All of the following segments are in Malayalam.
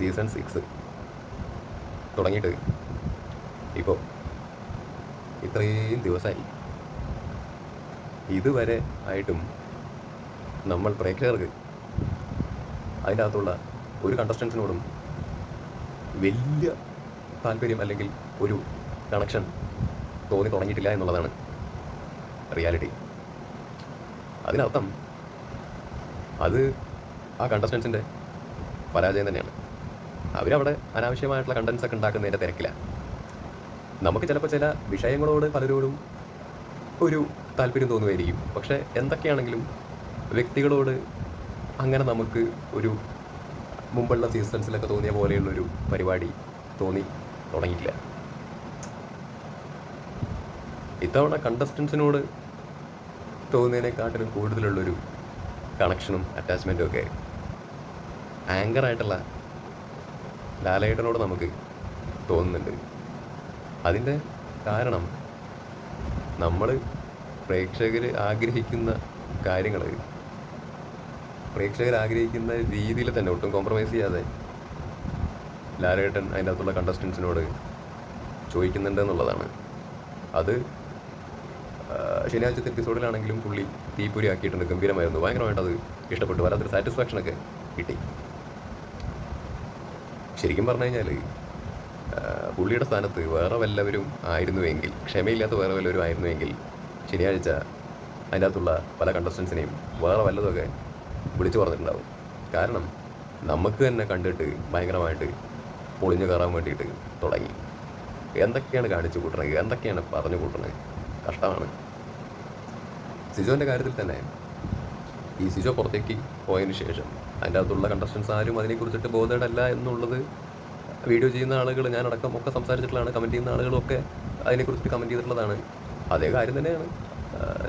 സീസൺ സിക്സ് തുടങ്ങിയിട്ട് ഇപ്പോൾ ഇത്രയും ദിവസമായി. ഇതുവരെ ആയിട്ടും നമ്മൾ പ്രേക്ഷകർക്ക് അതിന്റെ അകത്തുള്ള ഒരു കണ്ടസ്റ്റൻസിനോടും വലിയ താല്പര്യം അല്ലെങ്കിൽ ഒരു കണക്ഷൻ തോന്നി തുടങ്ങിയിട്ടില്ല എന്നുള്ളതാണ് റിയാലിറ്റി അതിനർത്ഥം അത് ആ കണ്ടസ്റ്റൻസിന്റെ പരാജയം തന്നെയാണ്. അവരവിടെ അനാവശ്യമായിട്ടുള്ള കണ്ടൻസ് ഒക്കെ ഉണ്ടാക്കുന്നതിന്റെ തിരക്കിലാണ് നമുക്ക് ചിലപ്പോൾ ചില വിഷയങ്ങളോട് പലരോടും ഒരു താല്പര്യം തോന്നുമായിരിക്കും പക്ഷേ എന്തൊക്കെയാണെങ്കിലും വ്യക്തികളോട് അങ്ങനെ നമുക്ക് ഒരു മുമ്പുള്ള സീസൺസിലൊക്കെ തോന്നിയ പോലെയുള്ളൊരു പരിപാടി തോന്നി തുടങ്ങിയില്ല ഇത്തവണ കണ്ടസ്റ്റൻസിനോട് തോന്നിയതിനെക്കാട്ടിലും കൂടുതലുള്ളൊരു കണക്ഷനും അറ്റാച്ച്മെന്റും ഒക്കെ ആങ്കറായിട്ടുള്ള ലാലേട്ടനോട് നമുക്ക് തോന്നുന്നുണ്ട്. അതിന്റെ കാരണം നമ്മൾ പ്രേക്ഷകർ ആഗ്രഹിക്കുന്ന കാര്യങ്ങൾ പ്രേക്ഷകർ ആഗ്രഹിക്കുന്ന രീതിയിൽ തന്നെ ഒട്ടും കോംപ്രമൈസ് ചെയ്യാതെ ലാലേട്ടൻ അതിന്റെ അകത്തുള്ള കണ്ടസ്റ്റൻസിനോട് ചോദിക്കുന്നുണ്ട് എന്നുള്ളതാണ്. അത് ശനിയാഴ്ചത്തെ എപ്പിസോഡിലാണെങ്കിലും പുള്ളി തീപ്പൊരി ആക്കിയിട്ടുണ്ട്. ഗംഭീരമായിരുന്നു. ഭയങ്കരമായിട്ട് അത് ഇഷ്ടപ്പെട്ടു. വല്ലാത്തൊരു സാറ്റിസ്ഫാക്ഷനൊക്കെ കിട്ടി. ശരിക്കും പറഞ്ഞു കഴിഞ്ഞാൽ പുള്ളിയുടെ സ്ഥാനത്ത് വേറെ വല്ലവരും ആയിരുന്നുവെങ്കിൽ ക്ഷമയില്ലാത്ത വേറെ വല്ലവരും ആയിരുന്നുവെങ്കിൽ ശനിയാഴ്ച അതിന്റെ അകത്തുള്ള പല കണ്ടസ്റ്റൻസിനെയും വേറെ വല്ലതൊക്കെ വിളിച്ചു പറഞ്ഞിട്ടുണ്ടാവും. കാരണം നമുക്ക് തന്നെ കണ്ടിട്ട് ഭയങ്കരമായിട്ട് പൊളിഞ്ഞു കയറാൻ വേണ്ടിയിട്ട് തുടങ്ങി. എന്തൊക്കെയാണ് കാണിച്ചു കൂട്ടണത്? എന്തൊക്കെയാണ് പറഞ്ഞു കൂട്ടണത്? കഷ്ടമാണ്. സിജോന്റെ കാര്യത്തിൽ തന്നെ ഈ സിജോ പുറത്തേക്ക് പോയതിന് ശേഷം അതിന്റെ അകത്തുള്ള കണ്ടസ്റ്റൻസ് ആരും അതിനെക്കുറിച്ചിട്ട് അല്ല എന്നുള്ളത് വീഡിയോ ചെയ്യുന്ന ആളുകൾ ഞാൻ അടക്കം ഒക്കെ സംസാരിച്ചിട്ടുള്ളതാണ് കമന്റ് ചെയ്യുന്ന ആളുകളും ഒക്കെ അതിനെക്കുറിച്ചിട്ട് കമന്റ് ചെയ്തിട്ടുള്ളതാണ്. അതേ കാര്യം തന്നെയാണ്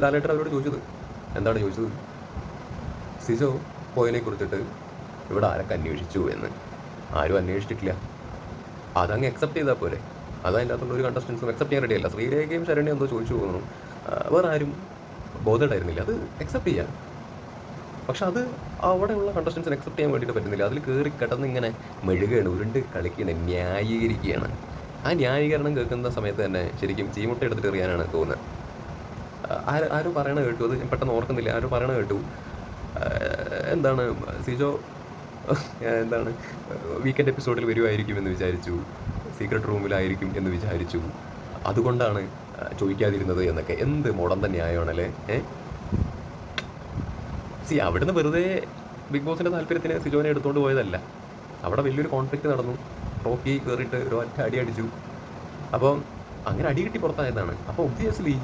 ലാലേട്ടൻ അവരോട് ചോദിച്ചത്. എന്താണ് ചോദിച്ചത്? സിജോ പോയതിനെ കുറിച്ചിട്ട് ഇവിടെ ആരൊക്കെ അന്വേഷിച്ചു എന്ന്. ആരും അന്വേഷിച്ചിട്ടില്ല. അതങ്ങ് അക്സെപ്റ്റ് ചെയ്താൽ പോരെ. അതതിന്റെ അകത്തുള്ള ഒരു കണ്ടസ്റ്റൻസും അക്സെപ്റ്റ് ചെയ്യാൻ റെഡിയല്ല ശ്രീരേഖയും ശരണ്യം എന്തോ ചോദിച്ചു പോകുന്നു. വേറെ ആരും ബോധേഡായിരുന്നില്ല. അത് അക്സെപ്റ്റ് ചെയ്യാം. പക്ഷെ അത് അവിടെയുള്ള കണ്ടസ്റ്റൻസിന് അക്സെപ്റ്റ് ചെയ്യാൻ വേണ്ടിയിട്ട് പറ്റുന്നില്ല. അതിൽ കയറി കിടന്ന് ഇങ്ങനെ മെഴുകയാണ് ഉരുണ്ട് കളിക്കുകയാണ് ന്യായീകരിക്കുകയാണ്. ആ ന്യായീകരണം കേൾക്കുന്ന സമയത്ത് തന്നെ ശരിക്കും ചീമുട്ട എടുത്തിട്ട് എറിയാനാണ് തോന്നുന്നത്. ആര് ആരും പറയണ കേട്ടു. അത് പെട്ടെന്ന് ഓർക്കുന്നില്ല. ആരും പറയണ കേട്ടു. എന്താണ് സിജോ എന്താണ് വീക്കെൻഡ് എപ്പിസോഡിൽ വരുമായിരിക്കും എന്ന് വിചാരിച്ചു. സീക്രട്ട് റൂമിലായിരിക്കും എന്ന് വിചാരിച്ചു. അതുകൊണ്ടാണ് ചോദിക്കാതിരുന്നത് എന്നൊക്കെ. എന്ത് മുടന്ത ന്യായമാണല്ലേ? ഏഹ് സി അവിടുന്ന് വെറുതെ ബിഗ് ബോസിന്റെ താല്പര്യത്തിന് സിജോനെ എടുത്തുകൊണ്ട് പോയതല്ല. അവിടെ വലിയൊരു കോൺഫ്ലിക്റ്റ് നടന്നു. റോക്കി കയറിയിട്ട് ഒരു ഒറ്റ അടി അടിച്ചു. അപ്പം അങ്ങനെ അടി കിട്ടി പുറത്തായതാണ്. അപ്പോൾ ഒബ്വിയസ്ലി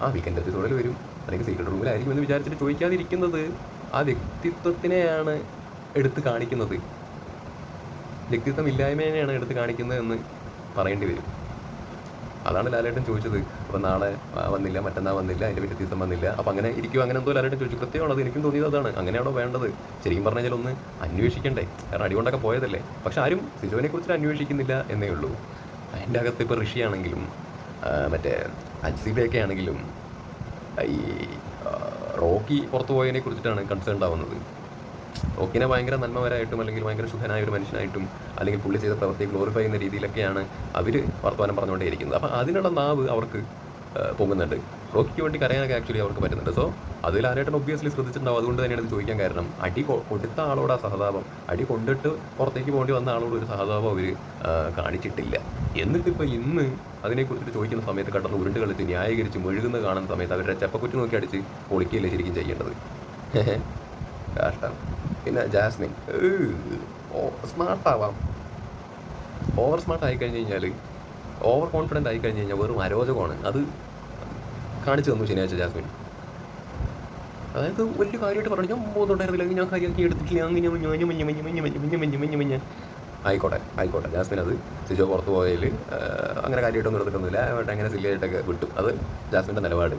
ആ വീക്കെൻഡ് എപ്പിസോഡിൽ വരും. അല്ലെങ്കിൽ സീക്രട്ട് റൂമിലായിരിക്കും എന്ന് വിചാരിച്ചിട്ട് ചോദിക്കാതിരിക്കുന്നത് ആ വ്യക്തിത്വത്തിനെയാണ് എടുത്ത് കാണിക്കുന്നത്. വ്യക്തിത്വം ഇല്ലായ്മേനെയാണ് എടുത്ത് കാണിക്കുന്നത് എന്ന് പറയേണ്ടി വരും. അതാണ് ലാലേട്ടൻ ചോദിച്ചത്. അപ്പോൾ നാളെ വന്നില്ല മറ്റന്നാൾ വന്നില്ല അതിന്റെ പിറ്റേ ദിവസം വന്നില്ല. അപ്പോൾ അങ്ങനെ ഇരിക്കും അങ്ങനെ എന്തോ ലാലേട്ടൻ ചോദിച്ചു. കൃത്യമാണത് എനിക്കും തോന്നിയത് അതാണ്. അങ്ങനെയാണോ വേണ്ടത്? ശരിക്കും പറഞ്ഞു കഴിഞ്ഞാൽ ഒന്ന് അന്വേഷിക്കണ്ടേ? കാരണം അടികൊണ്ടൊക്കെ പോയതല്ലേ. പക്ഷെ ആരും സിജോനെ കുറിച്ച് അന്വേഷിക്കുന്നില്ല എന്നേ ഉള്ളൂ. അതിന്റെ അകത്ത് ഇപ്പോൾ ഋഷിയാണെങ്കിലും മറ്റേ അജ്സിബയൊക്കെ ആണെങ്കിലും ഈ റോക്കി പുറത്തു പോയതിനെ കുറിച്ചിട്ടാണ് കൺസേൺ ആവുന്നത്. റോക്കിനെ ഭയങ്കര നന്മവരായിട്ടും അല്ലെങ്കിൽ ഭയങ്കര ശുദ്ധനായ ഒരു മനുഷ്യനായിട്ടും അല്ലെങ്കിൽ പുള്ളി ചെയ്ത പ്രവർത്തി ഗ്ലോറിഫൈ ചെയ്യുന്ന രീതിയിലൊക്കെയാണ് അവർ വർത്തമാനം പറഞ്ഞുകൊണ്ടേയിരിക്കുന്നത്. അപ്പോൾ അതിനുള്ള നാവ് അവർക്ക് പോകുന്നുണ്ട് റോക്കിക്ക് വേണ്ടി കരയാനൊക്കെ ആക്ച്വലി അവർക്ക് പറ്റുന്നുണ്ട്. സോ അതിൽ ആരായിട്ടും ഒബ്വിയസ്ലി ശ്രദ്ധിച്ചിട്ടുണ്ടാവും. അതുകൊണ്ട് തന്നെയാണ് ഇത് ചോദിക്കാൻ കാരണം. അടി കൊടുത്ത ആളോട് ആ സഹതാപം. അടി കൊണ്ടിട്ട് പുറത്തേക്ക് പോകേണ്ടി വന്ന ആളോട് ഒരു സഹതാപം അവർ കാണിച്ചിട്ടില്ല. എന്നിട്ടിപ്പോൾ ഇന്ന് അതിനെക്കുറിച്ചിട്ട് ചോദിക്കുന്ന സമയത്ത് കടന്ന് ഉരുണ്ട് കളിച്ച് ന്യായീകരിച്ച് മെഴുകുന്ന കാണുന്ന സമയത്ത് അവരുടെ ചെപ്പക്കുറ്റി നോക്കി അടിച്ച് പൊളിക്കുകയല്ലേ ശരിക്കും ചെയ്യേണ്ടത്? കഷ്ടം. പിന്നെ ജാസ്മിൻ സ്മാർട്ട് ആവാം ഓവർ സ്മാർട്ട് ആയി കഴിഞ്ഞ് കഴിഞ്ഞാൽ ഓവർ കോൺഫിഡന്റ് ആയി കഴിഞ്ഞ് കഴിഞ്ഞാൽ വെറും അരോചകമാണ് അത് കാണിച്ചു തന്നു ശനിയാഴ്ച ജാസ്മിൻ അതായത് വലിയ കാര്യമായിട്ട് പറഞ്ഞു ഞാൻ പോകുന്നുണ്ടായിരുന്നില്ല ഞാൻ കാര്യമാക്കി എടുത്തിട്ടില്ല അങ്ങനെ മഞ്ഞ മഞ്ഞ മഞ്ഞ മഞ്ഞ മഞ്ഞ മഞ്ഞ മഞ്ഞ മഞ്ഞ മഞ്ഞ ആയിക്കോട്ടെ ആയിക്കോട്ടെ ജാസ്മിൻ അത് സിജോ പുറത്ത് പോയതിൽ അങ്ങനെ കാര്യമായിട്ടൊന്നും എടുത്തിട്ടൊന്നുമില്ല അങ്ങനെ സില്ലിയായിട്ടൊക്കെ വിട്ടു അത് ജാസ്മിന്റെ നിലപാട്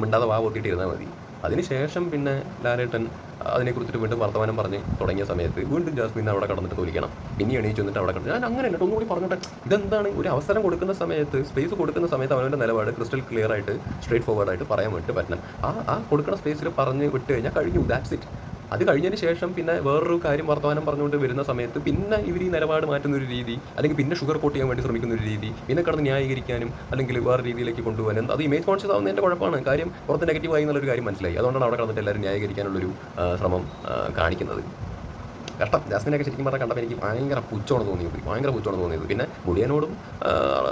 മിണ്ടാതെ വാ പൊത്തിയിട്ട് ഇരുന്നാൽ മതി അതിനുശേഷം പിന്നെ ലാലേട്ടൻ അതിനെക്കുറിച്ചിട്ട് വീണ്ടും വർത്തമാനം പറഞ്ഞ് തുടങ്ങിയ സമയത്ത് വീണ്ടും ജാസ്മിൻ അവിടെ കടന്നിട്ട് തോലിക്കണം. പിന്നെ എണീച്ച് വന്നിട്ട് അവിടെ കടന്നു ഞാൻ അങ്ങനെ അല്ല ഒന്നുകൂടി പറഞ്ഞോട്ടെ. ഇതെന്താണ്? ഒരു അവസരം കൊടുക്കുന്ന സമയത്ത് സ്പേസ് കൊടുക്കുന്ന സമയത്ത് അവനവന്റെ നിലപാട് ക്രിസ്റ്റൽ ക്ലിയർ ആയിട്ട് സ്ട്രേറ്റ് ഫോർവേഡ് ആയിട്ട് പറയാൻ വേണ്ടി പറ്റണം. ആ ആ കൊടുക്കുന്ന സ്പേസിൽ പറഞ്ഞ് വിട്ട് കഴിഞ്ഞാൽ കഴിഞ്ഞു ദാറ്റ്സ് ഇറ്റ് അത് കഴിഞ്ഞതിന് ശേഷം പിന്നെ വേറൊരു കാര്യം വർത്തമാനം പറഞ്ഞുകൊണ്ട് വരുന്ന സമയത്ത് പിന്നെ ഇവർ ഈ നിലപാട് മാറ്റുന്ന ഒരു രീതി അല്ലെങ്കിൽ പിന്നെ ഷുഗർ കോട്ട് ചെയ്യാൻ വേണ്ടി ശ്രമിക്കുന്ന ഒരു രീതി പിന്നെ കടന്ന് ന്യായീകരിക്കാനും അല്ലെങ്കിൽ വേറെ രീതിയിലേക്ക് കൊണ്ടുപോകാനും അത് ഇമേജ് കോൺഷ്യസ് ആവുന്നതിന്റെ കുഴപ്പമാണ്. കാര്യം പുറത്ത് നെഗറ്റീവ് ആയി എന്നുള്ളൊരു കാര്യം മനസ്സിലായി. അതുകൊണ്ടാണ് അവിടെ കടന്നിട്ട് എല്ലാവരും ന്യായീകരിക്കാനുള്ളൊരു ശ്രമം കാണിക്കുന്നത്. കഷ്ടം. ജാസ്മിനൊക്കെ ശരിക്കും പറഞ്ഞാൽ കണ്ടപ്പോൾ എനിക്ക് ഭയങ്കര പുച്ഛമാണ് തോന്നിയത്. ഭയങ്കര പുച്ഛമാണ് തോന്നിയത്. പിന്നെ മുടിയനോടും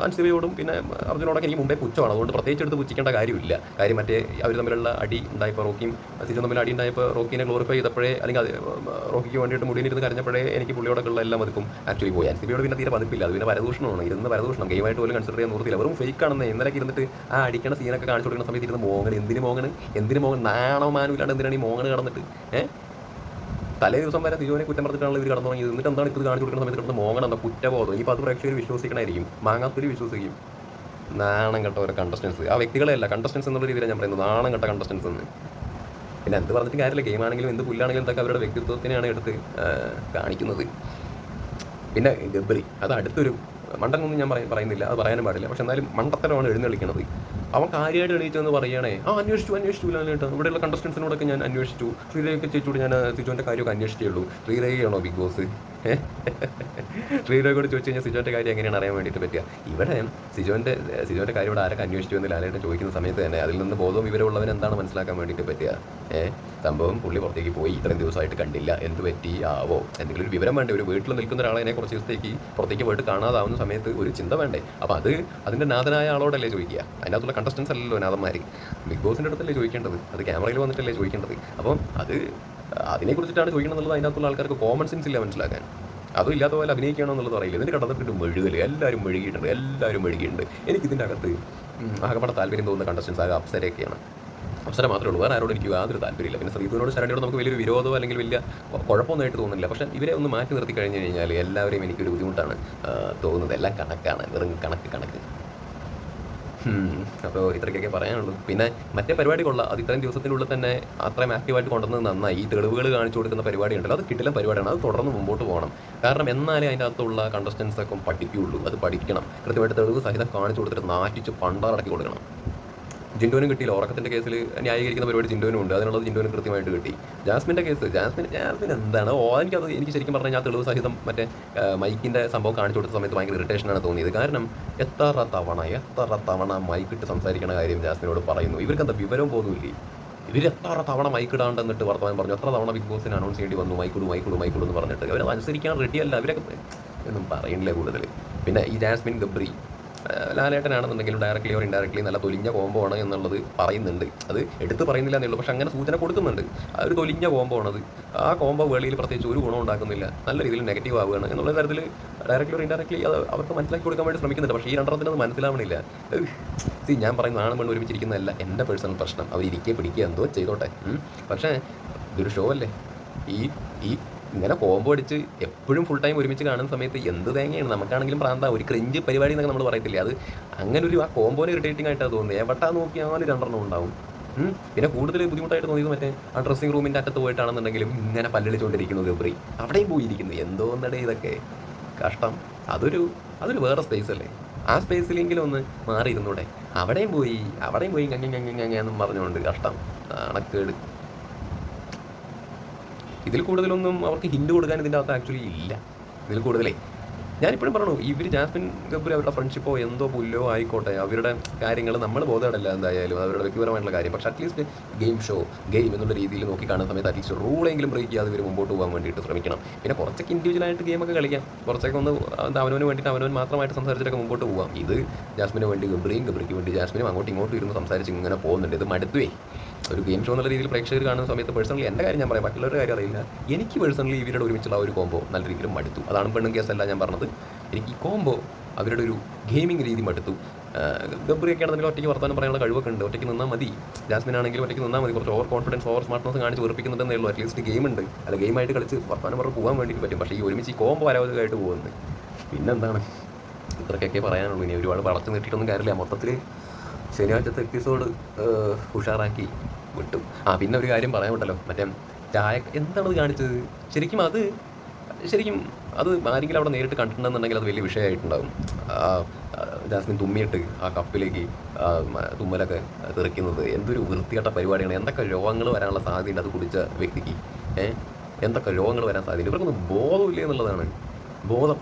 അൻസിബയോടും പിന്നെ അർജുനോടൊക്കെ എനിക്ക് മുമ്പേ പുച്ഛമാണ്. അതുകൊണ്ട് പ്രത്യേകിച്ച് എടുത്ത് പുച്ഛിക്കേണ്ട കാര്യമില്ല. കാര്യം മറ്റേ അവർ തമ്മിലുള്ള അടി ഉണ്ടായപ്പോൾ റോക്കിയും സിജോ തമ്മിൽ അടി ഉണ്ടായപ്പോൾ റോക്കിനെ ഗ്ലോറിഫൈ ചെയ്തപ്പോഴേ അല്ലെങ്കിൽ അത് റോക്കിക്ക് വേണ്ടിയിട്ട് മുടിയനിരുന്ന് കരഞ്ഞപ്പോഴേ എനിക്ക് പുള്ളിയോടൊക്കെയുള്ള എല്ലാം മതിക്കും ആക്ച്വലി പോയി. അൻസിബിയോട് പിന്നെ തീരെ പതിപ്പില്ല. അത് പിന്നെ പരദൂഷണമാണ്. ഇരുന്ന് പരദൂഷണം. ഗെയിമായിട്ട് പോലും കൺസിഡർ ചെയ്യാൻ നിർത്തില്ല വെറും ഫേക്ക് ആണെന്ന്. ഇന്നലെ ഇരുന്നിട്ട് ആ അടിക്കണ സീനൊക്കെ കാണിച്ചു കൊടുക്കുന്ന സമയത്ത് ഇരുന്ന് മോങ്ങണ്. എന്തിന് മോങ്ങണ്? എന്തിന് മോങ്ങണ്? നാണമാനുമില്ലാണ്ട് എന്തിനാണ് ഈ മോങ്ങണ് കടന്നിട്ട്? ഏഹ് തലേ ദിവസം വരെ തിരുവനെ കുറ്റം പറഞ്ഞിട്ടാണ് ഇവർ കടന്നു തുടങ്ങിയത്. എന്നിട്ട് എന്താണ് ഇത് കാണിച്ചു കൊടുക്കുന്ന സമയത്ത് കിടന്ന് മോങ്ങണം എന്താ കുറ്റബോധം? ഇനിയിപ്പോൾ അത് പ്രേക്ഷകർ വിശ്വസിക്കണമായിരിക്കും. മാങ്ങാത്തൊരു വിശ്വസിക്കും. നാണം കെട്ട ഓരോ കണ്ടസ്റ്റൻസ് ആ വ്യക്തികളെയല്ല കണ്ടസ്റ്റൻസ് എന്നുള്ള രീതിയിലാണ് ഞാൻ പറയുന്നത്. നാണം കെട്ട കണ്ടസ്റ്റൻസ് എന്ന്. പിന്നെ എന്ത് പറഞ്ഞിട്ട് കാര്യമില്ല. ഗെയിം ആണെങ്കിലും എന്ത് പുല്ലാണെങ്കിലും ഇതൊക്കെ അവരുടെ വ്യക്തിത്വത്തിനെയാണ് എടുത്ത് കാണിക്കുന്നത്. പിന്നെ ഗബ്രി അത് അടുത്തൊരു മണ്ടനൊന്നും ഞാൻ പറയും പറയുന്നില്ല. അത് പറയാനും പാടില്ല. പക്ഷെ എന്നാലും മണ്ടത്തരമാണ് എഴുന്നള്ളിക്കണത്. അവൻ കാര്യമായിട്ട് എണീറ്റെന്ന് പറയണേ ആ അന്വേഷിച്ചു അന്വേഷിച്ചു ഇല്ലാണ്ട് ഇവിടെയുള്ള കണ്ടസ്റ്റൻസിനോടൊക്കെ ഞാൻ അന്വേഷിച്ചു. ശ്രീരേഖ ചേച്ചിയോട് ഞാൻ സിജോന്റെ കാര്യമൊക്കെ അന്വേഷിച്ചേ ഉള്ളൂ. ശ്രീരേഖയാണോ ബിഗ് ബോസ്? ശ്രീരേഖയോട് ചോദിച്ചു കഴിഞ്ഞാൽ സിജോന്റെ കാര്യം എങ്ങനെയാണ് അറിയാൻ വേണ്ടിയിട്ട് പറ്റുക ഇവിടെ സിജോന്റെ സിജോന്റെ കാര്യം ഇവിടെ ആരൊക്കെ അന്വേഷിച്ചു എന്ന് ലാലേട്ടൻ ചോദിക്കുന്ന സമയത്ത് തന്നെ അതിൽ നിന്ന് ബോധവും വിവരമുള്ളവൻ എന്താണ് മനസ്സിലാക്കാൻ വേണ്ടിയിട്ട് പറ്റുക ഏഹ് സംഭവം പുള്ളി പുറത്തേക്ക് പോയി ഇത്രയും ദിവസമായിട്ട് കണ്ടില്ല. എന്ത് പറ്റി? ആവോ? എന്തെങ്കിലും ഒരു വിവരം വേണ്ടേ? ഒരു വീട്ടിൽ നിൽക്കുന്ന ഒരാളെ കുറച്ച് ദിവസത്തേക്ക് പുറത്തേക്ക് പോയിട്ട് കാണാതാവുന്ന സമയത്ത് ഒരു ചിന്ത വേണ്ടേ? അപ്പോൾ അത് അതിന്റെ നാഥനായ ആളോടല്ലേ ചോദിക്കുക. അതിനകത്തുള്ള കണ്ടസ്റ്റൻസ് അല്ലല്ലോ നാഥന്മാർ ബിഗ് ബോസിന്റെ അടുത്തല്ലേ ചോദിക്കേണ്ടത്? അത് ക്യാമറയിൽ വന്നിട്ടല്ലേ ചോദിക്കേണ്ടത്? അപ്പം അത് അതിനെക്കുറിച്ചിട്ടാണ് ചോദിക്കണം എന്നുള്ളത് അതിനകത്തുള്ള ആൾക്കാർക്ക് കോമൺ സെൻസ് ഇല്ല മനസ്സിലാക്കാൻ. അതും ഇല്ലാത്ത പോലെ അഭിനയിക്കണം എന്നുള്ളത് അറിയില്ല. ഇതിന് കടന്നിട്ട് മെഴുകൽ. എല്ലാവരും മെഴുകിയിട്ടുണ്ട്. എല്ലാവരും മെഴുകിയിട്ടുണ്ട്. എനിക്ക് ഇതിന്റെ അകത്ത് ആകപ്പാടെ താല്പര്യം തോന്നുന്ന കണ്ടസ്റ്റൻസ് ആകെ അപ്സരയൊക്കെയാണ്. അപ്സര മാത്രമേ ഉള്ളൂ. വേറെ ആരോടും എനിക്ക് യാതൊരു താല്പര്യമില്ല. പിന്നെ ശ്രീധുവിനോട് ശരണിയോട് നമുക്ക് വലിയൊരു വിരോധമോ അല്ലെങ്കിൽ വലിയ കുഴപ്പമൊന്നായിട്ട് തോന്നുന്നില്ല. പക്ഷേ ഇവരെ ഒന്ന് മാറ്റി നിർത്തി കഴിഞ്ഞു കഴിഞ്ഞാൽ എല്ലാവരെയും എനിക്കൊരു ബുദ്ധിമുട്ടാണ് തോന്നുന്നത്. എല്ലാം കണക്കാണ്. വെറും കണക്ക് കണക്ക്. അപ്പോൾ ഇത്രയ്ക്കൊക്കെ പറയാനുള്ളൂ. പിന്നെ മറ്റേ പരിപാടി കൊള്ളാം. അത് ഇത്രയും ദിവസത്തിനുള്ളിൽ തന്നെ അത്രയും ആക്റ്റീവായിട്ട് കൊണ്ടുവന്നത് നന്നായി. ഈ തെളിവുകൾ കാണിച്ചു കൊടുക്കുന്ന പരിപാടി ഉണ്ടല്ലോ. അത് കിട്ടില്ല പരിപാടിയാണ്. അത് തുടർന്ന് മുമ്പോട്ട് പോകണം. കാരണം എന്നാലേ അതിന്റെ അകത്തുള്ള കണ്ടസ്റ്റൻസ് ഒക്കെ പഠിക്കുകയുള്ളൂ. അത് പഠിക്കണം. കൃത്യമായിട്ട് തെളിവ് സഹിതം കാണിച്ചു കൊടുത്തിട്ട് നാറ്റിച്ച് പണ്ടാറടക്കി കൊടുക്കണം. ജിൻഡോനും കിട്ടിയില്ല. ഉറക്കത്തിന്റെ കേസിൽ ന്യായീകരിക്കുന്ന പരിപാടി ജിൻഡോനും ഉണ്ട്. അതിനുള്ളത് ജിൻഡോനും കൃത്യമായിട്ട് കിട്ടി. ജാസ്മിന്റെ കേസ് ജാസ്മിൻ ജാസ്മിൻ എന്താണ്? ഓ എനിക്കത് എനിക്ക് ശരിക്കും പറഞ്ഞാൽ ഞാൻ തെളിവ് സഹിതം മറ്റേ മൈക്കിന്റെ സംഭവം കാണിച്ചു കൊടുത്ത സമയത്ത് ഭയങ്കര ഇറിറ്റേഷനാണ് തോന്നിയത്. കാരണം എത്ര തവണ എത്ര തവണ മൈക്കിട്ട് സംസാരിക്കുന്ന കാര്യം ജാസ്മിനോട് പറയുന്നു? ഇവർക്ക് എന്താ വിവരം പോകുന്നില്ലേ ഇവർ എത്ര തവണ മൈക്കിടാണ്ട് എന്നിട്ട് വർത്തമാനം പറഞ്ഞു? എത്ര തവണ ബിഗ് ബോസിന് അനൗൺസ് ചെയ്യേണ്ടി വന്നു? മൈക്കുടു മൈക്കുടു മൈക്കുടു എന്ന് പറഞ്ഞിട്ട്. അവരത് അനുസരിക്കാൻ റെഡിയല്ല അവരൊക്കെ ഒന്നും പറയുന്നില്ല കൂടുതൽ പിന്നെ ഈ ജാസ്മിൻ ഗബ്രി ലാലേട്ടനാണെന്നുണ്ടെങ്കിലും ഡയറക്ട്ലി ഓർ ഇൻഡയറക്ട്ലി നല്ല തൊലിഞ്ഞ കോംബോ ആണ് എന്നുള്ളത് പറയുന്നുണ്ട്. അത് എടുത്ത് പറയുന്നില്ല എന്നുള്ളൂ. പക്ഷെ അങ്ങനെ സൂചന കൊടുക്കുന്നുണ്ട്. ആ ഒരു തൊലിഞ്ഞ കോംബോ ആണത്. ആ കോംബോ വേളിയിൽ പ്രത്യേകിച്ച് ഒരു ഗുണം ഉണ്ടാക്കുന്നില്ല. നല്ല രീതിയിൽ നെഗറ്റീവ് ആവുകയാണ് എന്നുള്ള തരത്തിൽ ഡയറക്ട്ലി ഓർ ഇൻഡയറക്ട്ലി അത് അവർക്ക് മനസ്സിലാക്കി കൊടുക്കാൻ വേണ്ടി ശ്രമിക്കുന്നുണ്ട്. പക്ഷേ ഈ രണ്ടെണ്ണത്തിന് അത് മനസ്സിലാവണില്ല. ഞാൻ പറയുന്ന ആണും പെണ്ണ് ഒരുമിച്ചിരിക്കുന്നതല്ല എന്റെ പേഴ്സണൽ പ്രശ്നം. അവർ ഇരിക്കുക പിടിക്കുക എന്തോ ചെയ്തോട്ടെ. പക്ഷേ ഇതൊരു ഷോ അല്ലേ? ഈ ഈ ഇങ്ങനെ കോംബോ അടിച്ച് എപ്പോഴും ഫുൾ ടൈം ഒരുമിച്ച് കാണുന്ന സമയത്ത് എന്ത് തേങ്ങയാണ് നമുക്കാണെങ്കിലും പ്രാന്ത ഒരു ക്രിഞ്ച് പരിപാടി എന്നൊക്കെ നമ്മൾ പറയത്തില്ലേ അത് അങ്ങനെ ഒരു ആ കോമ്പോനെ ഇറിറ്റേറ്റിംഗ് ആയിട്ടാണ് തോന്നുന്നത് എവിടെ നോക്കിയാലും രണ്ടെണ്ണം ഉണ്ടാവും പിന്നെ കൂടുതൽ ബുദ്ധിമുട്ടായിട്ട് തോന്നിയത് മറ്റേ ആ ഡ്രസ്സിംഗ് റൂമിന്റെ അറ്റത്ത് പോയിട്ടാണെന്നുണ്ടെങ്കിലും ഇങ്ങനെ പല്ലടിച്ചുകൊണ്ടിരിക്കുന്നത് ഉപരി അവിടെയും പോയിരിക്കുന്നു എന്തോന്നടേ ഇതൊക്കെ കഷ്ടം അതൊരു അതൊരു വേറെ സ്പേസ് അല്ലേ ആ സ്പേസിലെങ്കിലും ഒന്ന് മാറി ഇരുന്നൂടെ അവിടെയും പോയി അവിടെയും പോയി ഗംഗ ഗംഗ കങ്ങ എന്നും പറഞ്ഞുകൊണ്ട് കഷ്ടം അണക്കേട് ഇതിൽ കൂടുതലൊന്നും അവർക്ക് ഹിൻഡ് കൊടുക്കാൻ ഇതിന്റെ അകത്ത് ആക്ച്വലി ഇല്ല. ഇതിൽ കൂടുതലേ ഞാനിപ്പോഴും പറഞ്ഞു ഇവർ ജാസ്മിൻ ഗബ്ബർ അവരുടെ ഫ്രണ്ട്ഷിപ്പോ എന്തോ പുല്ലോ ആയിക്കോട്ടെ അവരുടെ കാര്യങ്ങൾ നമ്മൾ ബോധപ്പെടില്ല എന്തായാലും അവരുടെ വ്യക്തിപരമായിട്ടുള്ള കാര്യം. പക്ഷേ അറ്റ്ലീസ്റ്റ് ഗെയിം ഷോ ഗെയിം എന്നുള്ള രീതിയിൽ നോക്കി കാണുന്ന സമയത്ത് അറ്റ്ലീസ്റ്റ് റൂളെങ്കിലും ബ്രേക്ക് ചെയ്യാതെ ഇവർ മുമ്പോട്ട് പോകാൻ വേണ്ടിയിട്ട് ശ്രമിക്കണം. പിന്നെ കുറച്ചൊക്കെ ഇൻഡിവിജ്വലായിട്ട് ഗെയിമൊക്കെ കളിക്കാം. കുറച്ചൊക്കെ ഒന്ന് അവനവന് വേണ്ടിയിട്ട് അവനവൻ മാത്രമായിട്ട് സംസാരിച്ചിട്ടൊക്കെ മുമ്പോട്ട് പോകാം ഇത് ജാസ്മിന് വേണ്ടി ഗബ്രിയും ഗബ്രിക്ക് വേണ്ടി ജാസ്മിനും അങ്ങോട്ടും ഇങ്ങോട്ടും ഇരുന്ന് സംസാരിച്ച് ഇങ്ങനെ പോകുന്നുണ്ട്. ഇത് മടുത്തുവേ. ഒരു ഗെയിം ഷോ എന്നുള്ള രീതിയിൽ പ്രേക്ഷകർ കാണുന്ന സമയത്ത് പേഴ്സണലി എന്റെ കാര്യം ഞാൻ പറയാം മറ്റുള്ളവരുടെ കാര്യം അറിയില്ല. എനിക്ക് പേഴ്സണലി ഇവരുടെ ഒരുമിച്ചുള്ള ഒരു കോമ്പോ നല്ല രീതിയിൽ മടുത്തു. അതാണ് പെണ്ണും കേസല്ല ഞാൻ പറഞ്ഞത്. എനിക്ക് ഈ കോംബോ അവരുടെ ഒരു ഗെയിമിംഗ് രീതി മടുത്തു. ഗബ്രിയൊക്കെ ആണെന്നുണ്ടെങ്കിൽ ഒറ്റയ്ക്ക് വർത്താനം പറയാനുള്ള കഴിവൊക്കെ ഉണ്ട്. ഒറ്റയ്ക്ക് നിന്നാൽ മതി. ജാസ്മിൻ ആണെങ്കിലും ഒറ്റയ്ക്ക് നിന്നാൽ മതി. കുറച്ച് ഓവർ കോൺഫിഡൻസ് ഓവർ സ്മാർട്ട്നസ് കാണിച്ച് ഉറപ്പിക്കുന്നുണ്ടെന്നേ ഉള്ളൂ. അറ്റ്ലീസ്റ്റ് ഗെയിം ഉണ്ട്. അല്ല ഗെയിമായിട്ട് കളിച്ച് വർത്താനം പറഞ്ഞ് പോകാൻ വേണ്ടിയിട്ട് പറ്റും. പക്ഷേ ഈ ഒരുമിച്ച് ഈ കോംബോ ആരോഗ്യമായിട്ട് പോകുന്നത് പിന്നെന്താണ്? ഇത്രയ്ക്കൊക്കെ പറയാനുള്ളൂ. ഇനി ഒരുപാട് വളച്ചു നീട്ടിയിട്ടൊന്നും കാര്യമില്ല. മൊത്തത്തിൽ ശനിയാഴ്ചത്തെ എപ്പിസോഡ് ഉഷാറാക്കി വിട്ടു. ആ പിന്നെ ഒരു കാര്യം പറയാൻ വിട്ടല്ലോ മറ്റേ ചായ എന്താണത് കാണിച്ചത്? ശരിക്കും അത് ശരിക്കും അത് ആരെങ്കിലും അവിടെ നേരിട്ട് കണ്ടിട്ടുണ്ടെന്നുണ്ടെങ്കിൽ അത് വലിയ വിഷയമായിട്ടുണ്ടാകും ജാസ്മിൻ തുമ്മിയിട്ട് ആ കപ്പിലേക്ക് തുമ്മലൊക്കെ തെറിക്കുന്നത് എന്തൊരു വൃത്തികെട്ട പരിപാടിയാണ്. എന്തൊക്കെ രോഗങ്ങൾ വരാനുള്ള സാധ്യതയുണ്ട് അത് കുടിച്ച വ്യക്തിക്ക്? എന്തൊക്കെ രോഗങ്ങൾ വരാൻ സാധ്യത ഇവർക്കൊന്നും ബോധമില്ല എന്നുള്ളതാണ്. ബോധം.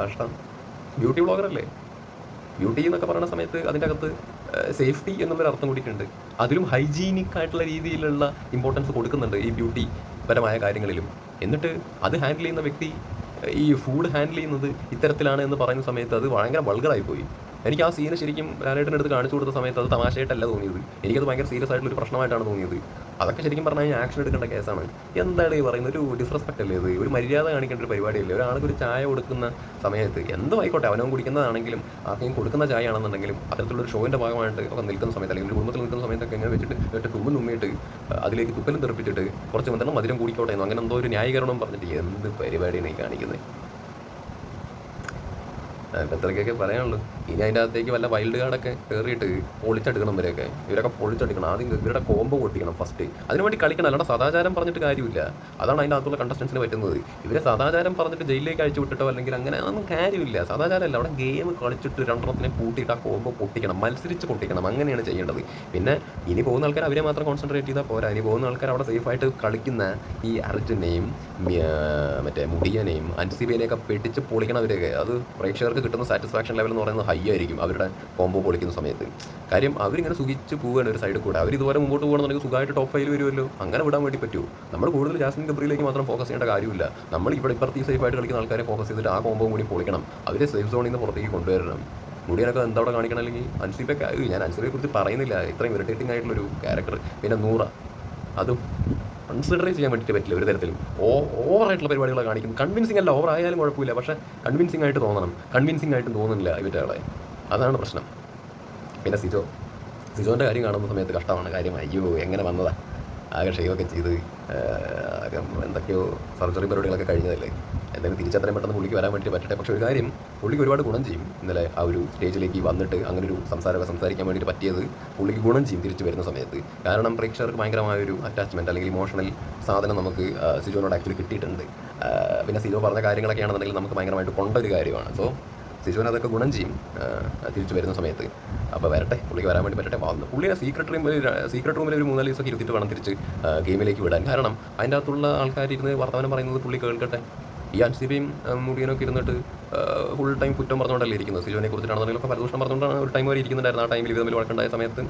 കഷ്ടം. ബ്യൂട്ടി ബ്ലോഗർ അല്ലേ ബ്യൂട്ടി എന്നൊക്കെ പറയുന്ന സമയത്ത് അതിന്റെ അകത്ത് സേഫ്റ്റി എന്നുള്ളൊരു അർത്ഥം കൂടിയിട്ടുണ്ട്. അതിലും ഹൈജീനിക് ആയിട്ടുള്ള രീതിയിലുള്ള ഇമ്പോർട്ടൻസ് കൊടുക്കുന്നുണ്ട് ഈ ബ്യൂട്ടി പരമായ കാര്യങ്ങളിലും. എന്നിട്ട് അത് ഹാൻഡിൽ ചെയ്യുന്ന വ്യക്തി ഈ ഫുഡ് ഹാൻഡിൽ ചെയ്യുന്നത് ഇത്തരത്തിലാണ് എന്ന് പറയുന്ന സമയത്ത് അത് ഭയങ്കര വൾഗറായി പോയി. എനിക്ക് ആ സീന് ശരിക്കും ലാലേട്ടന്റെ അടുത്ത് കാണിച്ചു കൊടുത്ത സമയത്ത് അത് തമാശയായിട്ടല്ല തോന്നിയത്. എനിക്കത് ഭയങ്കര സീരിയസ് ആയിട്ടുള്ള ഒരു പ്രശ്നമായിട്ടാണ് തോന്നിയത്. അതൊക്കെ ശരിക്കും പറഞ്ഞാൽ കഴിഞ്ഞാൽ ആക്ഷൻ എടുക്കേണ്ട കേസാണ്. എന്താണ് ഈ പറയുന്നത് ഒരു ഡിസ്റെസ്പെക്ട് അല്ലേ ഇത്? ഒരു മര്യാദ കാണിക്കേണ്ട ഒരു പരിപാടിയല്ലേ? ഒരാൾക്ക് ഒരു ചായ കൊടുക്കുന്ന സമയത്ത് എന്തോ ആയിക്കോട്ടെ അവനവൻ കുടിക്കുന്നതാണെങ്കിലും ആർക്കെങ്കിലും കൊടുക്കുന്ന ചായ ആണെന്നുണ്ടെങ്കിലും അത്തരത്തിലുള്ള ഒരു ഷോയിന്റെ ഭാഗമായിട്ട് ഒക്കെ നിൽക്കുന്ന സമയത്ത് അല്ലെങ്കിൽ കുടുംബത്തിൽ നിൽക്കുന്ന സമയത്തൊക്കെ ഇങ്ങനെ വെച്ചിട്ട് ഒറ്റ തുമ്മും തുമ്മിയിട്ട് അതിലേക്ക് തുപ്പലും തെറിപ്പിച്ചിട്ട് കുറച്ച് മന്ത്രം മധുരം കൂടിക്കോട്ടെ എന്ന് അങ്ങനെ എന്തോ ഒരു ന്യായീകരണം പറഞ്ഞിട്ട് എന്ത് പരിപാടിയാണ് ഈ കാണിക്കുന്നത്? ഇപ്പം എത്രയൊക്കെ പറയാനുള്ളൂ. ഇനി അതിന്റെ അകത്തേക്ക് വല്ല വൈൽഡ് കാർഡൊക്കെ കയറിയിട്ട് പൊളിച്ചെടുക്കണം ഇവരെയൊക്കെ. ഇവരൊക്കെ പൊളിച്ചെടുക്കണം. ആദ്യം ഇവരുടെ കോമ്പോ പൊട്ടിക്കണം ഫസ്റ്റ് അതിനുവേണ്ടി കളിക്കണം. അല്ലാണ്ട് സദാചാരം പറഞ്ഞിട്ട് കാര്യമില്ല. അതാണ് അതിന്റെ അകത്തുള്ള കണ്ടസ്റ്റൻസിന് പറ്റുന്നത്. ഇവരെ സദാചാരം പറഞ്ഞിട്ട് ജയിലിലേക്ക് അയച്ചു വിട്ടിട്ടോ അല്ലെങ്കിൽ അങ്ങനെ ഒന്നും കാര്യമില്ല. സദാചാരമല്ല. അവിടെ ഗെയിം കളിച്ചിട്ട് രണ്ടെണ്ണത്തിനെ പൂട്ടിയിട്ട് ആ കോമ്പോ പൊട്ടിക്കണം. മത്സരിച്ച് പൊട്ടിക്കണം. അങ്ങനെയാണ് ചെയ്യേണ്ടത്. പിന്നെ ഇനി പോകുന്ന ആൾക്കാർ അവരെ മാത്രം കോൺസെൻട്രേറ്റ് ചെയ്താൽ പോരാ. ഇനി പോകുന്ന ആൾക്കാർ അവിടെ സേഫായിട്ട് കളിക്കുന്ന ഈ അർജുനെയും മറ്റേ മുടിയനെയും അൻസിബിയനെയൊക്കെ പെട്ടിച്ച് പൊളിക്കണം അവരെയൊക്കെ. അത് പ്രേക്ഷകർക്ക് കിട്ടുന്ന സാറ്റിസ്ഫാക്ഷൻ ലെവൽ എന്ന് പറയുന്നത് ഹൈ ആയിരിക്കും അവരുടെ കോംബോ പൊളിക്കുന്ന സമയത്ത്. കാര്യം അവരിങ്ങനെ സുഖിച്ച് പോവുകയാണ് ഒരു സൈഡിൽ കൂടെ. അവർ ഇതുവരെ മുമ്പോട്ട് പോകണമെന്നുണ്ടെങ്കിൽ സുഖമായിട്ട് ടോപ്പ് ഫൈൽ വരുമല്ലോ. അങ്ങനെ വിടാൻ വേണ്ടി പറ്റുമോ? നമ്മൾ കൂടുതൽ ജാസ്മിൻ ഗബ്രിയിലേക്ക് മാത്രം ഫോക്കസ് ചെയ്യേണ്ട കാര്യമില്ല. നമ്മൾ ഇവിടെ ഇപ്പുറത്ത് സേഫായിട്ട് കളിക്കുന്ന ആൾക്കാരെ ഫോക്കസ് ചെയ്തിട്ട് ആ കോംബോ കൂടി പൊളിക്കണം. അവരെ സേഫ് സോണിൽ നിന്ന് പുറത്തേക്ക് കൊണ്ടുവരണം. മുടിയനൊക്കെ എന്താ അവിടെ കാണിക്കണം? അല്ലെങ്കിൽ അൻസിബൊക്കെ ഞാൻ അൻസിബയെ കുറിച്ച് പറയുന്നില്ല. ഇത്രയും ഇറിറ്റേറ്റിംഗ് ആയിട്ടുള്ളൊരു ക്യാരക്ടർ പിന്നെ നൂറ. അതും കൺസിഡർ ചെയ്യാൻ വേണ്ടിയിട്ട് പറ്റില്ല ഒരു തരത്തിലും. ഓ ഓവറായിട്ടുള്ള പരിപാടികളെ കാണിക്കുന്നു കൺവിൻസിങ് അല്ല ഓവർ ആയാലും കുഴപ്പമില്ല. പക്ഷേ കൺവിൻസിങ് ആയിട്ട് തോന്നണം. കൺവിൻസിങ് ആയിട്ട് തോന്നുന്നില്ല ഇവിടെ ആളെ. അതാണ് പ്രശ്നം. പിന്നെ സിജോ. സിജോന്റെ കാര്യം കാണുന്ന സമയത്ത് കഷ്ടമാണ്. കാര്യം അയ്യോ എങ്ങനെ വന്നതാ? ആകെ ഷെയ്വൊക്കെ ചെയ്ത് ആകെ എന്തൊക്കെയോ സർജറി പരിപാടികളൊക്കെ കഴിഞ്ഞതല്ലേ? എന്തായാലും തിരിച്ചത്രയും പെട്ടെന്ന് പുള്ളിക്ക് വരാൻ വേണ്ടി പറ്റട്ടെ. പക്ഷേ ഒരു കാര്യം പുള്ളിക്ക് ഒരുപാട് ഗുണം ചെയ്യും. ഇന്നലെ ആ ഒരു സ്റ്റേജിലേക്ക് വന്നിട്ട് അങ്ങനെ ഒരു സംസാരമൊക്കെ സംസാരിക്കാൻ വേണ്ടിയിട്ട് പറ്റിയത് പുള്ളിക്ക് ഗുണം ചെയ്യും തിരിച്ചു വരുന്ന സമയത്ത്. കാരണം പ്രേക്ഷകർക്ക് ഭയങ്കരമായ ഒരു അറ്റാച്ച്മെന്റ് അല്ലെങ്കിൽ ഇമോഷണൽ സാധനം നമുക്ക് സിജോനോട് ആക്ച്വലി കിട്ടിയിട്ടുണ്ട്. പിന്നെ സിജോ പറഞ്ഞ കാര്യങ്ങളൊക്കെ ആണെന്നുണ്ടെങ്കിൽ നമുക്ക് ഭയങ്കരമായിട്ട് കൊണ്ടൊരു കാര്യമാണ്. സോ സിജുവിന് അതൊക്കെ ഗുണം ചെയ്യും. തിരിച്ചു വരുന്ന സമയത്ത്. അപ്പോൾ വരട്ടെ പുള്ളിക്ക് വരാൻ വേണ്ടി പറ്റട്ടെ വന്നു പുള്ളിയെ സീക്രട്ട് റൂമിൽ സീക്രട്ട് റൂമിൽ ഒരു മൂന്നാൽ ദിവസമൊക്കെ ഇരുത്തിയിട്ട് വേണം തിരിച്ച് ഗെയിമിലേക്ക് വിടാൻ. കാരണം അതിന്റെ അകത്തുള്ള ആൾക്കാർ ഇരുന്ന് വർത്തമാനം പറയുന്നത് പുള്ളി കേൾക്കട്ടെ. ഈ അൻസിബയും മുടിയനൊക്കെ ഇരുന്നിട്ട് ഫുൾ ടൈം കുറ്റം പറഞ്ഞുകൊണ്ടല്ലേ ഇരിക്കുന്നത്? സിജോനെ ഇപ്പോൾ പരദൂഷണം പറഞ്ഞുകൊണ്ടാണ് ഒരു ടൈം വരെ ഇരിക്കുന്നുണ്ടായിരുന്നു ആ ടൈമിൽ ഇത് തമ്മിൽ വഴക്കുണ്ടായ സമയത്ത്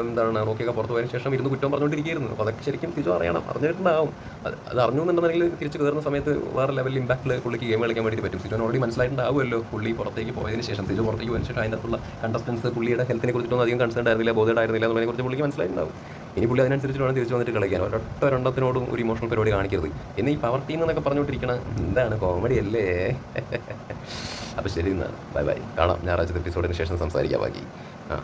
എന്താണ് റോക്കിയൊക്കെ പുറത്തു പോയതിന് ശേഷം ഇരുന്ന് കുറ്റം പറഞ്ഞുകൊണ്ടിരിക്കുകയായിരുന്നു. അപ്പോൾ അതൊക്കെ ശരിക്കും സിജു അറിയണം. അറിഞ്ഞിട്ടുണ്ടാവും. അത് അത് അറിഞ്ഞു എന്നുണ്ടെങ്കിൽ തിരിച്ച് കയറുന്ന സമയത്ത് വേറെ ലെവലിൽ ഇമ്പാക്റ്റിൽ പുള്ളിക്ക് ഗെയിം കളിക്കാൻ വേണ്ടി പറ്റും. സിജുവിന് ഓൾറെഡി മനസ്സിലായിട്ടുണ്ടാവുമല്ലോ. പുള്ളി പുറത്തേക്ക് പോയതിന് ശേഷം സിജു പുറത്തേക്ക് പോയതിന് ശേഷം അതിന്റെ അകത്തുള്ള കണ്ടസ്റ്റൻസ് പുള്ളിയുടെ ഹെൽത്തിനെ കുറിച്ചിട്ടൊന്നും അധികം കൺസേൺ ആയിരുന്നില്ല ബോധേഡ് ആയിരുന്നില്ല എന്നുള്ളതിനെ കുറിച്ച് പുള്ളിക്ക് മനസ്സിലായിട്ടുണ്ടാവും. ഇനി പുള്ളി അതിനനുസരിച്ച് വേണം തിരിച്ചു വന്നിട്ട് കളിക്കാൻ. ഒരൊറ്റ രണ്ടത്തിനോടും ഒരു ഇമോഷണൽ പരിപാടി കാണിക്കരുത്. എന്ന് ഈ പവർ ടീം എന്നൊക്കെ പറഞ്ഞുകൊണ്ടിരിക്കണം എന്താണ് കോമഡി അല്ലേ? അപ്പോൾ ശരി എന്നാൽ ബൈ ബൈ കാണാം. ഞായറാഴ്ചത്തെ എപ്പിസോഡിന് ശേഷം സംസാരിക്കാം ബാക്കി. ആ.